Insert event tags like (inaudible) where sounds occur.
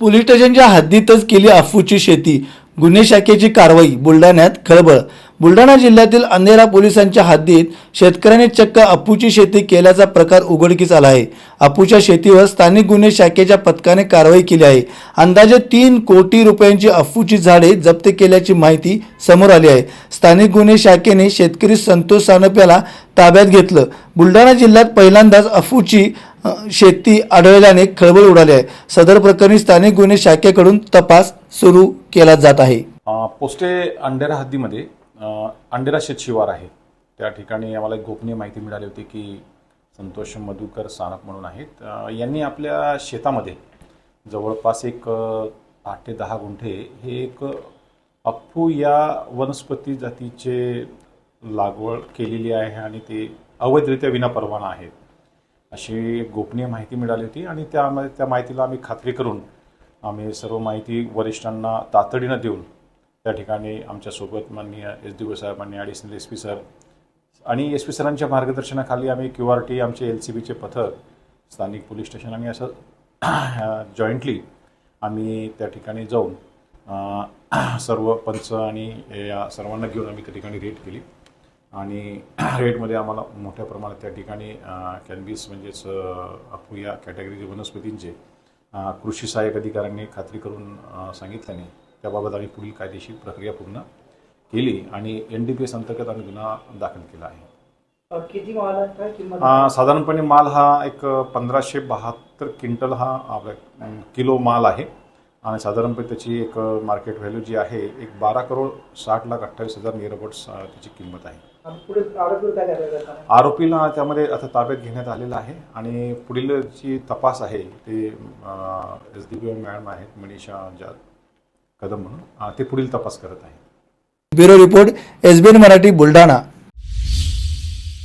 Police स्टेशनच्या हद्दीतच केली अफूची शेती. गुन्हे शाखेची कारवाई बुलढाण्यात खळबळ. बुलढाणा जिल्ह्यातील अंधेरा पोलिसांच्या हद्दीत शेतकऱ्याने चक्क अफूची शेती केल्याचा प्रकार उघडकीस आला आहे. अफूच्या शेतीवर स्थानिक गुन्हे शाखेच्या पथकाने कारवाई केली आहे. अंदाजे तीन कोटी रुपयांची अफूची झाडे जप्त केल्याची माहिती समोर आली आहे. स्थानिक गुन्हे शाखेने शेतकरी संतोष सानप्याला ताब्यात घेतलं. बुलढाणा जिल्ह्यात पहिल्यांदाच अफूची शेती आढळल्याने खळबळ उडाली आहे. सदर प्रकरणी स्थानिक गुन्हे शाखेकडून तपास सुरू केला जात आहे. पोस्टे अंडेरा हद्दीमध्ये अंडेरा शेतशिवार आहे. त्या ठिकाणी आम्हाला एक गोपनीय माहिती मिळाली होती की संतोष मधुकर सानप म्हणून आहेत. यांनी आपल्या शेतामध्ये जवळपास एक आठ ते दहा गुंठे हे एक अप्पू या वनस्पती जातीचे लागवड केलेली आहे आणि ते अवैधरित्या विनापरवाना आहेत. अशी गोपनीय माहिती मिळाली होती आणि त्यामध्ये त्या माहितीला आम्ही खात्री करून आम्ही सर्व माहिती वरिष्ठांना तातडीनं देऊन त्या ठिकाणी आमच्यासोबत माननीय एस डी ओ साहेब ॲडिशनल एस पी सर आणि एस पी सरांच्या मार्गदर्शनाखाली आम्ही क्यू आर टी आमचे एल सी बीचे पथक स्थानिक पोलीस स्टेशन आणि असं (clears throat) जॉईंटली आम्ही त्या ठिकाणी जाऊन (clears throat) सर्व पंच आणि या सर्वांना घेऊन आम्ही त्या ठिकाणी रेट केली. आणि (clears throat) रेटमध्ये आम्हाला मोठ्या प्रमाणात त्या ठिकाणी कॅनबिस म्हणजेच अफू या कॅटेगरीचे वनस्पतींचे कृषी सहाय्यक अधिकाऱ्यांनी खात्री करून सांगितल्याने त्याबाबत आम्ही पुढील कायदेशीर प्रक्रिया पूर्ण केली आणि एन डी पी एस अंतर्गत आम्ही गुन्हा दाखल केला आहे. अ, किती माल आहे? काय किंमत अ, साधारणपणे माल हा एक पंधराशे बहात्तर क्विंटल हा आपला अम, किलो माल आहे. आणि साधारणपणे त्याची एक मार्केट व्हॅल्यू जी आहे एक बारा करोड साठ लाख अठ्ठावीस हजार नियरबट्स त्याची किंमत आहे. आरोपीला त्यामध्ये आता ताब्यात घेण्यात आलेलं आहे आणि पुढील जी तपास आहे ते एस डी पी मॅडम आहेत मनीषा जाद कदम म्हणून ते पुढील तपास करत आहे bureau report SBN Marathi Buldhana.